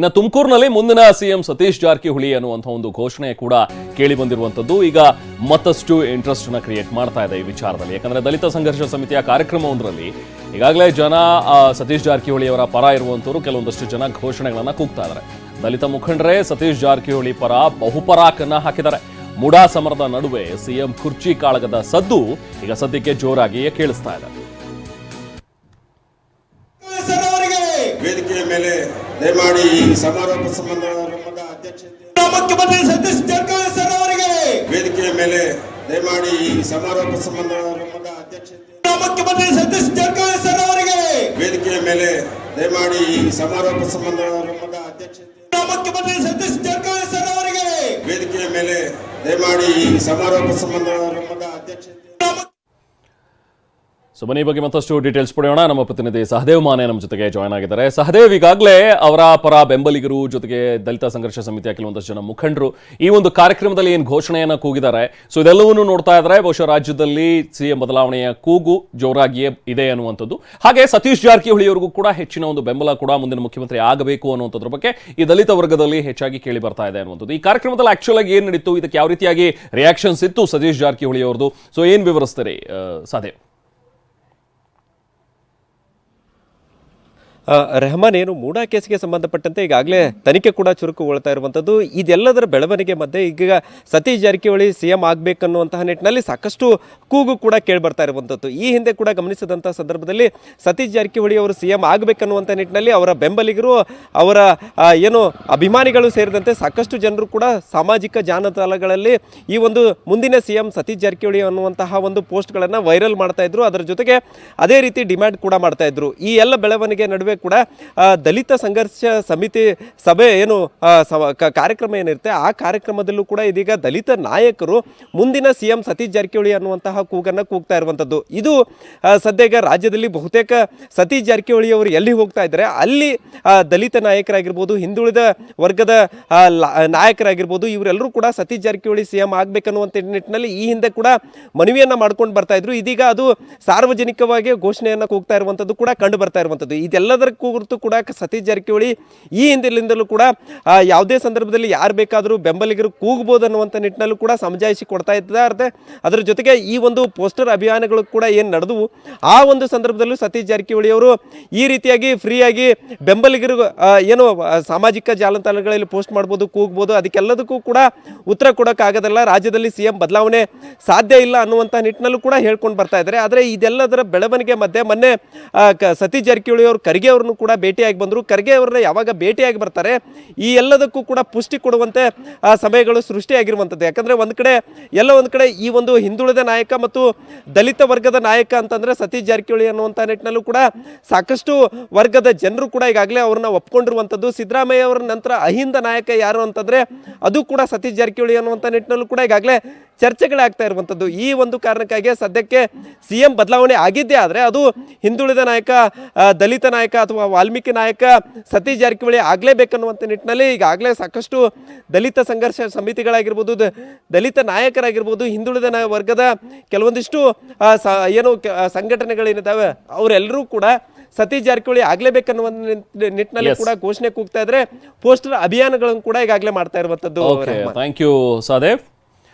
ಇನ್ನು ತುಮಕೂರಿನಲ್ಲಿ ಮುಂದಿನ ಸಿಎಂ ಸತೀಶ್ ಜಾರಕಿಹೊಳಿ ಅನ್ನುವಂಥ ಒಂದು ಘೋಷಣೆ ಕೂಡ ಕೇಳಿ ಬಂದಿರುವಂಥದ್ದು. ಈಗ ಮತ್ತಷ್ಟು ಇಂಟ್ರೆಸ್ಟ್ ಕ್ರಿಯೇಟ್ ಮಾಡ್ತಾ ಇದೆ ಈ ವಿಚಾರದಲ್ಲಿ. ಯಾಕಂದ್ರೆ ದಲಿತ ಸಂಘರ್ಷ ಸಮಿತಿಯ ಕಾರ್ಯಕ್ರಮವೊಂದರಲ್ಲಿ ಈಗಾಗಲೇ ಜನ ಸತೀಶ್ ಜಾರಕಿಹೊಳಿ ಅವರ ಪರ ಇರುವಂತವರು ಕೆಲವೊಂದಷ್ಟು ಜನ ಘೋಷಣೆಗಳನ್ನ ಕೂಗ್ತಾ ಇದ್ದಾರೆ ದಲಿತ ಮುಖಂಡರೇ ಸತೀಶ್ ಜಾರಕಿಹೊಳಿ ಪರ ಬಹುಪರಾಕನ್ನ ಹಾಕಿದ್ದಾರೆ. ಮುಡಾ ಸಮರದ ನಡುವೆ ಸಿಎಂ ಕುರ್ಚಿ ಕಾಳಗದ ಸದ್ದು ಈಗ ಸದ್ಯಕ್ಕೆ ಜೋರಾಗಿಯೇ ಕೇಳಿಸ್ತಾ ಇದೆ. ಮೇಲೆ ದಯಮಾಡಿ ಈ ಸಮಾರೋಪ ಸಮಾರಂಭದ ಅಧ್ಯಕ್ಷತೆ ಮುಖ್ಯಮಂತ್ರಿ ಸತೀಶ್ ಜಾರಕಿಹೊಳಿ ಸರ್ ಅವರಿಗೆ ವೇದಿಕೆಯ ಮೇಲೆ ದಯಮಾಡಿ ಈ ಸಮಾರೋಪ ಸಮಾರಂಭದ ಅಧ್ಯಕ್ಷತೆ ಮುಖ್ಯಮಂತ್ರಿ ಸತೀಶ್ ಜಾರಕಿಹೊಳಿ ಸರ್ ಅವರಿಗೆ ವೇದಿಕೆಯ ಮೇಲೆ ದಯಮಾಡಿ ಈ ಸಮಾರೋಪ ಸಮಾರಂಭದ ಅಧ್ಯಕ್ಷತೆ ಮುಖ್ಯಮಂತ್ರಿ ಸತೀಶ್ ಜಾರಕಿಹೊಳಿ ಸರ್ ಅವರಿಗೆ ವೇದಿಕೆಯ ಮೇಲೆ ದಯಮಾಡಿ ಈ ಸಮಾರೋಪ ಸಮಾರಂಭದ ಅಧ್ಯಕ್ಷತೆ ಸೊ ಮನೆ ಬಗ್ಗೆ ಮತ್ತಷ್ಟು ಡೀಟೇಲ್ಸ್ ಪಡೆಯೋಣ. ನಮ್ಮ ಪ್ರತಿನಿಧಿ ಸಹದೇವ್ ಮಾನೆ ನಮ್ಮ ಜೊತೆಗೆ ಜಾಯ್ನ್ ಆಗಿದ್ದಾರೆ. ಸಹದೇವ್, ಈಗಾಗಲೇ ಅವರ ಪರ ಬೆಂಬಲಿಗರು ಜೊತೆಗೆ ದಲಿತ ಸಂಘರ್ಷ ಸಮಿತಿಯ ಕೆಲವೊಂದಷ್ಟು ಜನ ಮುಖಂಡರು ಈ ಒಂದು ಕಾರ್ಯಕ್ರಮದಲ್ಲಿ ಏನು ಘೋಷಣೆಯನ್ನು ಕೂಗಿದ್ದಾರೆ. ಸೊ ಇದೆಲ್ಲವನ್ನೂ ನೋಡ್ತಾ ಇದ್ದಾರೆ ಬಹುಶಃ ರಾಜ್ಯದಲ್ಲಿ ಸಿಎಂ ಬದಲಾವಣೆಯ ಕೂಗು ಜೋರಾಗಿಯೇ ಇದೆ ಅನ್ನುವಂಥದ್ದು. ಹಾಗೆ ಸತೀಶ್ ಜಾರಕಿಹೊಳಿ ಅವರಿಗೂ ಕೂಡ ಹೆಚ್ಚಿನ ಒಂದು ಬೆಂಬಲ ಕೂಡ ಮುಂದಿನ ಮುಖ್ಯಮಂತ್ರಿ ಆಗಬೇಕು ಅನ್ನುವಂಥದ್ರ ಬಗ್ಗೆ ಈ ದಲಿತ ವರ್ಗದಲ್ಲಿ ಹೆಚ್ಚಾಗಿ ಕೇಳಿ ಬರ್ತಾ ಇದೆ ಅನ್ನುವಂಥದ್ದು. ಈ ಕಾರ್ಯಕ್ರಮದಲ್ಲಿ ಆಕ್ಚುಲ್ ಆಗಿ ಏನು ನಡೀತು, ಇದಕ್ಕೆ ಯಾವ ರೀತಿಯಾಗಿ ರಿಯಾಕ್ಷನ್ಸ್ ಇತ್ತು ಸತೀಶ್ ಜಾರಕಿಹೊಳಿ ಅವ್ರದ್ದು ಸೊ ಏನು ವಿವರಿಸ್ತಾರೆ ಸಹದೇವ್? ರೆಹಮಾನ್ ಏನು ಮೂಡಾ ಕೇಸ್ಗೆ ಸಂಬಂಧಪಟ್ಟಂತೆ ಈಗಾಗಲೇ ತನಿಖೆ ಕೂಡ ಚುರುಕುಗೊಳ್ತಾ ಇರುವಂಥದ್ದು ಇದೆಲ್ಲದರ ಬೆಳವಣಿಗೆ ಮಧ್ಯೆ ಈಗ ಸತೀಶ್ ಜಾರಕಿಹೊಳಿ ಸಿ ಎಂ ಆಗಬೇಕನ್ನುವಂತಹ ನಿಟ್ಟಿನಲ್ಲಿ ಸಾಕಷ್ಟು ಕೂಗು ಕೂಡ ಕೇಳಿಬರ್ತಾ ಇರುವಂಥದ್ದು ಈ ಹಿಂದೆ ಕೂಡ ಗಮನಿಸಿದಂಥ ಸಂದರ್ಭದಲ್ಲಿ ಸತೀಶ್ ಜಾರಕಿಹೊಳಿ ಅವರು ಸಿ ಎಂ ಆಗಬೇಕನ್ನುವಂಥ ನಿಟ್ಟಿನಲ್ಲಿ ಅವರ ಬೆಂಬಲಿಗರು, ಅವರ ಏನು ಅಭಿಮಾನಿಗಳು ಸೇರಿದಂತೆ ಸಾಕಷ್ಟು ಜನರು ಕೂಡ ಸಾಮಾಜಿಕ ಜಾಲತಾಣಗಳಲ್ಲಿ ಈ ಒಂದು ಮುಂದಿನ ಸಿ ಎಂ ಸತೀಶ್ ಜಾರಕಿಹೊಳಿ ಅನ್ನುವಂತಹ ಒಂದು ಪೋಸ್ಟ್ಗಳನ್ನು ವೈರಲ್ ಮಾಡ್ತಾ ಇದ್ರು. ಅದರ ಜೊತೆಗೆ ಅದೇ ರೀತಿ ಡಿಮ್ಯಾಂಡ್ ಕೂಡ ಮಾಡ್ತಾ ಈ ಎಲ್ಲ ಬೆಳವಣಿಗೆ ನಡುವೆ ಕೂಡ ದಲಿತ ಸಂಘರ್ಷ ಸಮಿತಿ ಸಭೆ ಏನು ಕಾರ್ಯಕ್ರಮ ಏನಿರುತ್ತೆ, ಆ ಕಾರ್ಯಕ್ರಮದಲ್ಲೂ ಕೂಡ ಇದೀಗ ದಲಿತ ನಾಯಕರು ಮುಂದಿನ ಸಿ ಎಂ ಸತೀಶ್ ಜಾರಕಿಹೊಳಿ ಅನ್ನುವಂತಹ ಕೂಗನ್ನು ಕೂಗ್ತಾ ಇರುವಂಥದ್ದು ಇದು ಸದ್ಯ ರಾಜ್ಯದಲ್ಲಿ ಬಹುತೇಕ ಸತೀಶ್ ಜಾರಕಿಹೊಳಿ ಅವರು ಎಲ್ಲಿ ಹೋಗ್ತಾ ಇದ್ದಾರೆ, ಅಲ್ಲಿ ದಲಿತ ನಾಯಕರಾಗಿರ್ಬೋದು, ಹಿಂದುಳಿದ ವರ್ಗದ ನಾಯಕರಾಗಿರ್ಬೋದು, ಇವರೆಲ್ಲರೂ ಕೂಡ ಸತೀಶ್ ಜಾರಕಿಹೊಳಿ ಸಿ ಎಂ ಆಗಬೇಕನ್ನುವಂಥ ನಿಟ್ಟಿನಲ್ಲಿ ಈ ಹಿಂದೆ ಕೂಡ ಮನವಿಯನ್ನು ಮಾಡ್ಕೊಂಡು ಬರ್ತಾ ಇದ್ರು. ಇದೀಗ ಅದು ಸಾರ್ವಜನಿಕವಾಗಿ ಘೋಷಣೆಯನ್ನು ಕೂಗ್ತಾ ಇರುವಂಥದ್ದು ಕೂಡ ಕಂಡು ಬರ್ತಾ ಇರುವಂಥದ್ದು ಇದೆಲ್ಲದರ ಕುರಿತು ಕೂಡ ಸತೀಶ್ ಜಾರಕಿಹೊಳಿ ಈ ಹಿಂದಿನಿಂದಲೂ ಕೂಡ ಯಾವುದೇ ಸಂದರ್ಭದಲ್ಲಿ ಯಾರು ಬೇಕಾದರೂ ಬೆಂಬಲಿಗರು ಕೂಗ್ಬೋದು ಅನ್ನುವಂಥ ನಿಟ್ಟಿನಲ್ಲೂ ಕೂಡ ಸಮಜಾಯಿಸಿ ಕೊಡ್ತಾ ಇದ್ದಾರೆ. ಅದರ ಜೊತೆಗೆ ಈ ಒಂದು ಪೋಸ್ಟರ್ ಅಭಿಯಾನಗಳು ಕೂಡ ಏನು ನಡೆದವು, ಆ ಒಂದು ಸಂದರ್ಭದಲ್ಲೂ ಸತೀಶ್ ಜಾರಕಿಹೊಳಿ ಅವರು ಈ ರೀತಿಯಾಗಿ ಫ್ರೀಯಾಗಿ ಬೆಂಬಲಿಗರು ಏನು ಸಾಮಾಜಿಕ ಜಾಲತಾಣಗಳಲ್ಲಿ ಪೋಸ್ಟ್ ಮಾಡ್ಬೋದು, ಕೂಗ್ಬೋದು, ಅದಕ್ಕೆಲ್ಲದಕ್ಕೂ ಕೂಡ ಉತ್ತರ ಕೊಡೋಕ್ಕಾಗೋದಲ್ಲ ರಾಜ್ಯದಲ್ಲಿ ಸಿ ಎಂ ಬದಲಾವಣೆ ಸಾಧ್ಯ ಇಲ್ಲ ಅನ್ನುವಂಥ ನಿಟ್ಟಿನಲ್ಲೂ ಕೂಡ ಹೇಳ್ಕೊಂಡು ಬರ್ತಾ ಇದ್ದಾರೆ. ಆದರೆ ಇದೆಲ್ಲದರ ಬೆಳವಣಿಗೆ ಮಧ್ಯೆ ಮೊನ್ನೆ ಸತೀಶ್ ಜಾರಕಿಹೊಳಿ ಅವರು ಖರ್ಗೆ ಅವ್ರನ್ನು ಕೂಡ ಭೇಟಿಯಾಗಿ ಬಂದರು. ಖರ್ಗೆ ಅವ್ರನ್ನ ಯಾವಾಗ ಭೇಟಿಯಾಗಿ ಬರ್ತಾರೆ ಈ ಎಲ್ಲದಕ್ಕೂ ಕೂಡ ಪುಷ್ಟಿ ಕೊಡುವಂತೆ ಆ, ಸಮಯಗಳು ಸೃಷ್ಟಿಯಾಗಿರುವಂಥದ್ದು. ಯಾಕಂದರೆ ಒಂದು ಕಡೆ ಎಲ್ಲ ಒಂದು ಕಡೆ ಈ ಒಂದು ಹಿಂದುಳಿದ ನಾಯಕ ಮತ್ತು ದಲಿತ ವರ್ಗದ ನಾಯಕ ಅಂತಂದರೆ ಸತೀಶ್ ಜಾರಕಿಹೊಳಿ ಅನ್ನುವಂಥ ನಿಟ್ಟಿನಲ್ಲೂ ಕೂಡ ಸಾಕಷ್ಟು ವರ್ಗದ ಜನರು ಕೂಡ ಈಗಾಗಲೇ ಅವ್ರನ್ನ ಒಪ್ಕೊಂಡಿರುವಂಥದ್ದು. ಸಿದ್ದರಾಮಯ್ಯ ಅವರ ನಂತರ ಅಹಿಂದ ನಾಯಕ ಯಾರು ಅಂತಂದರೆ ಅದು ಕೂಡ ಸತೀಶ್ ಜಾರಕಿಹೊಳಿ ಅನ್ನುವಂಥ ನಿಟ್ಟಿನಲ್ಲೂ ಕೂಡ ಈಗಾಗಲೇ ಚರ್ಚೆಗಳಾಗ್ತಾ ಇರುವಂಥದ್ದು. ಈ ಒಂದು ಕಾರಣಕ್ಕಾಗಿ ಸದ್ಯಕ್ಕೆ ಸಿ ಎಂ ಬದಲಾವಣೆ ಆಗಿದ್ದೇ ಆದರೆ ಅದು ಹಿಂದುಳಿದ ನಾಯಕ ದಲಿತ ನಾಯಕ ಅಥವಾ ವಾಲ್ಮೀಕಿ ನಾಯಕ ಸತೀಶ್ ಜಾರಕಿಹೊಳಿ ಆಗಲೇಬೇಕನ್ನುವಂಥ ನಿಟ್ಟಿನಲ್ಲಿ ಈಗಾಗಲೇ ಸಾಕಷ್ಟು ದಲಿತ ಸಂಘರ್ಷ ಸಮಿತಿಗಳಾಗಿರ್ಬೋದು ದಲಿತ ನಾಯಕರಾಗಿರ್ಬೋದು ಹಿಂದುಳಿದ ವರ್ಗದ ಕೆಲವೊಂದಿಷ್ಟು ಏನು ಸಂಘಟನೆಗಳೇನಿದ್ದಾವೆ ಅವರೆಲ್ಲರೂ ಕೂಡ ಸತೀಶ್ ಜಾರಕಿಹೊಳಿ ಆಗಲೇಬೇಕನ್ನುವ ನಿಟ್ಟಿನಲ್ಲಿ ಕೂಡ ಘೋಷಣೆ ಕೂಗ್ತಾ ಇದ್ರೆ ಪೋಸ್ಟರ್ ಅಭಿಯಾನಗಳನ್ನು ಕೂಡ ಈಗಾಗಲೇ ಮಾಡ್ತಾ ಇರುವಂತದ್ದು. Thank you Sahadev